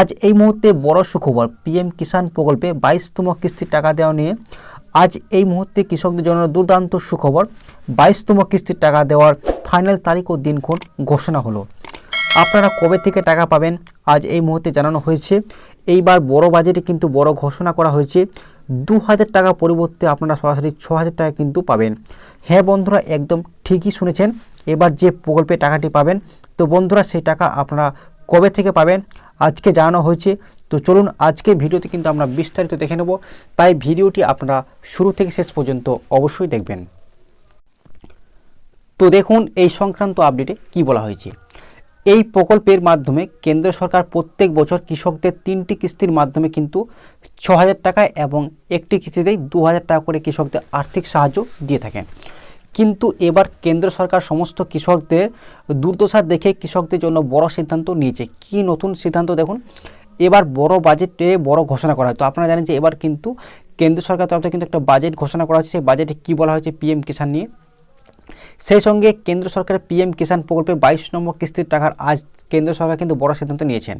আজ এই মুহূর্তে বড় সুখবর, পিএম কিষাণ প্রকল্পে বাইশতম কিস্তির টাকা দেওয়া নিয়ে আজ এই মুহূর্তে কৃষকদের জন্য দুর্দান্ত সুখবর, বাইশতম কিস্তির টাকা দেওয়ার ফাইনাল তারিখ ও দিনক্ষণ ঘোষণা হলো। আপনারা কবে থেকে টাকা পাবেন, আজ এই মুহূর্তে জানানো হয়েছে। এইবার বড় বাজেটে কিন্তু বড় ঘোষণা করা হয়েছে। দু হাজার টাকা পরিবর্তে আপনারা সরাসরি ছ হাজার টাকা কিন্তু পাবেন। হ্যাঁ বন্ধুরা, একদম ঠিকই শুনেছেন। এবার যে প্রকল্পে টাকাটি পাবেন, তো বন্ধুরা সেই টাকা আপনারা কবে থেকে পাবেন আজকে জানানো হয়েছে। তো চলুন আজকে ভিডিওতে কিন্তু আমরা বিস্তারিত দেখে নেব। তাই ভিডিওটি আপনারা শুরু থেকে শেষ পর্যন্ত অবশ্যই দেখবেন। তো দেখুন এই সংক্রান্ত আপডেটে কি বলা হয়েছে। এই প্রকল্পের মাধ্যমে কেন্দ্র সরকার প্রত্যেক বছর কৃষকদের তিনটি কিস্তির মাধ্যমে কিন্তু ছ হাজার টাকা এবং একটি কিস্তিতেই দু হাজার টাকা করে কৃষকদের আর্থিক সাহায্য দিয়ে থাকে। কিন্তু এবার কেন্দ্র সরকার সমস্ত কৃষকদের দুর্দশা দেখে কৃষকদের জন্য বড় সিদ্ধান্ত নিয়েছে। কি নতুন সিদ্ধান্ত দেখুন? এবার বড় বাজেটে বড় ঘোষণা করা হয়। তো আপনারা জানেন যে এবার কিন্তু কেন্দ্র সরকার তরফ থেকে কিন্তু একটা বাজেট ঘোষণা করা হয়েছে। সেই বাজেটে কী বলা হয়েছে? পিএম কিষাণ নিয়ে। সেই সঙ্গে কেন্দ্র সরকারের পিএম কিষাণ প্রকল্পে বাইশ নম্বর কিস্তির টাকার আজ কেন্দ্র সরকার কিন্তু বড় সিদ্ধান্ত নিয়েছেন।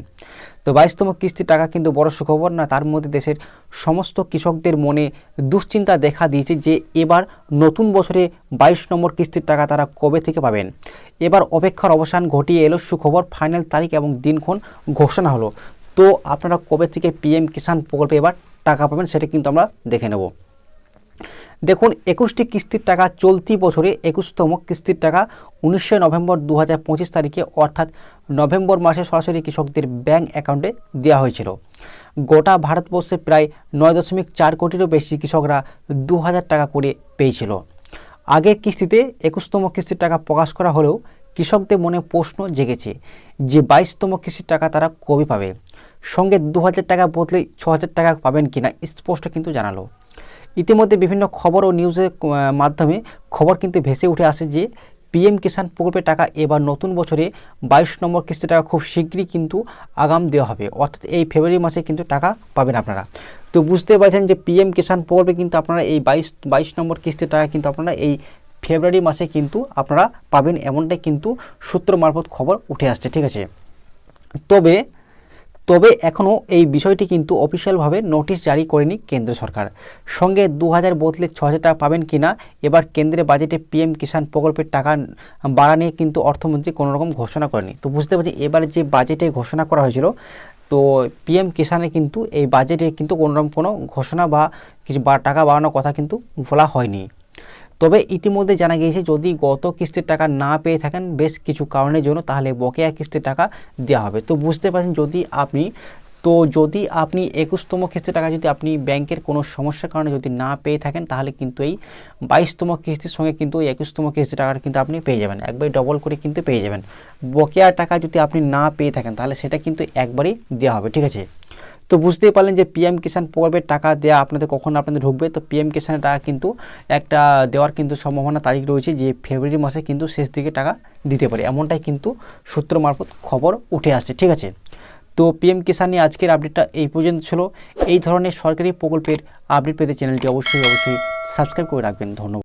তো বাইশতম কিস্তির টাকা কিন্তু বড় সুখবর না তার মধ্যে দেশের সমস্ত কৃষকদের মনে দুশ্চিন্তা দেখা দিয়েছে যে এবার নতুন বছরে বাইশ নম্বর কিস্তির টাকা তারা কবে থেকে পাবেন। এবার অপেক্ষার অবসান ঘটিয়ে এলো সুখবর, ফাইনাল তারিখ এবং দিনক্ষণ ঘোষণা হলো। তো আপনারা কবে থেকে পিএম কিষাণ প্রকল্পে এবার টাকা পাবেন সেটা কিন্তু আমরা দেখে নেব। দেখুন, একুশটি কিস্তির টাকা চলতি বছরে একুশতম কিস্তির টাকা উনিশে নভেম্বর দু হাজার পঁচিশ তারিখে, অর্থাৎ নভেম্বর মাসে সরাসরি কৃষকদের ব্যাংক অ্যাকাউন্টে দেওয়া হয়েছিল। গোটা ভারতবর্ষে প্রায় নয় দশমিক চার কোটিরও বেশি কৃষকরা দু হাজার টাকা করে পেয়েছিল। আগের কিস্তিতে একুশতম কিস্তির টাকা প্রকাশ করা হলেও কৃষকদের মনে প্রশ্ন জেগেছে যে বাইশতম কিস্তির টাকা তারা কবে পাবে? সঙ্গে দু হাজার টাকা বদলে ছ টাকা পাবেন কিনা স্পষ্ট কিন্তু জানালো। ইতিমধ্যে বিভিন্ন খবর ও নিউজের মাধ্যমে খবর কিন্তু ভেসে উঠে আসে যে পিএম কিষাণ প্রকল্পের টাকা এবার নতুন বছরে বাইশ নম্বর কিস্তি টাকা খুব শীঘ্রই কিন্তু আগাম দেওয়া হবে। অর্থাৎ এই ফেব্রুয়ারি মাসে কিন্তু টাকা পাবেন আপনারা। তো বুঝতে পারছেন যে পিএম কিষাণ প্রকল্পে কিন্তু আপনারা এই বাইশ বাইশ নম্বর কিস্তির টাকা কিন্তু আপনারা এই ফেব্রুয়ারি মাসে কিন্তু আপনারা পাবেন, এমনটাই কিন্তু সূত্র মারফত খবর উঠে আসছে, ঠিক আছে? তবে তবে এখনও এই বিষয়টি কিন্তু অফিসিয়ালভাবে নোটিশ জারি করেনি কেন্দ্র সরকার। সঙ্গে দু হাজার বদলে ছ হাজার টাকা পাবেন কি না এবার কেন্দ্রের বাজেটে পিএম কিষাণ প্রকল্পের টাকা বাড়া নিয়ে কিন্তু অর্থমন্ত্রী কোনো রকম ঘোষণা করেনি। তো বুঝতে পারছি এবার যে বাজেটে ঘোষণা করা হয়েছিল, তো পিএম কিষাণে কিন্তু এই বাজেটে কিন্তু কোনো রকম কোনো ঘোষণা বা কিছু বা টাকা বাড়ানোর কথা কিন্তু বলা হয়নি। তবে ইতিমধ্যে জানা গিয়েছে, যদি গত কিস্তির টাকা না পেয়ে থাকেন বেশ কিছু কারণের জন্য, তাহলে বকেয়া কিস্তির টাকা দেওয়া হবে। তো বুঝতে পারছেন, যদি আপনি, তো যদি আপনি একুশতম কিস্তির টাকা যদি আপনি ব্যাংকের কোনো সমস্যার কারণে যদি না পেয়ে থাকেন, তাহলে কিন্তু এই বাইশতম কিস্তির সঙ্গে কিন্তু এই একুশতম কিস্তির টাকাটা কিন্তু আপনি পেয়ে যাবেন। একবারই ডবল করে কিন্তু পেয়ে যাবেন। বকেয়া টাকা যদি আপনি না পেয়ে থাকেন, তাহলে সেটা কিন্তু একবারই দেওয়া হবে, ঠিক আছে? তো বুঝতেই পারলেন যে পিএম কিষাণ প্রকল্পের টাকা দেওয়া আপনাদের কখন আপনাদের ঢুকবে। তো পিএম কিষাণের টাকা কিন্তু একটা দেওয়ার কিন্তু সম্ভাবনা তারিখ রয়েছে যে ফেব্রুয়ারি মাসে কিন্তু শেষ দিকে টাকা দিতে পারে। এমনটাই কিন্তু সূত্র মারফত খবর উঠে আসছে, ঠিক আছে? তো পিএম কিষাণ নিয়ে আজকের আপডেটটা এই পর্যন্ত ছিল। এই ধরনের সরকারি প্রকল্পের আপডেট পেতে চ্যানেলটি অবশ্যই অবশ্যই সাবস্ক্রাইব করে রাখবেন। ধন্যবাদ।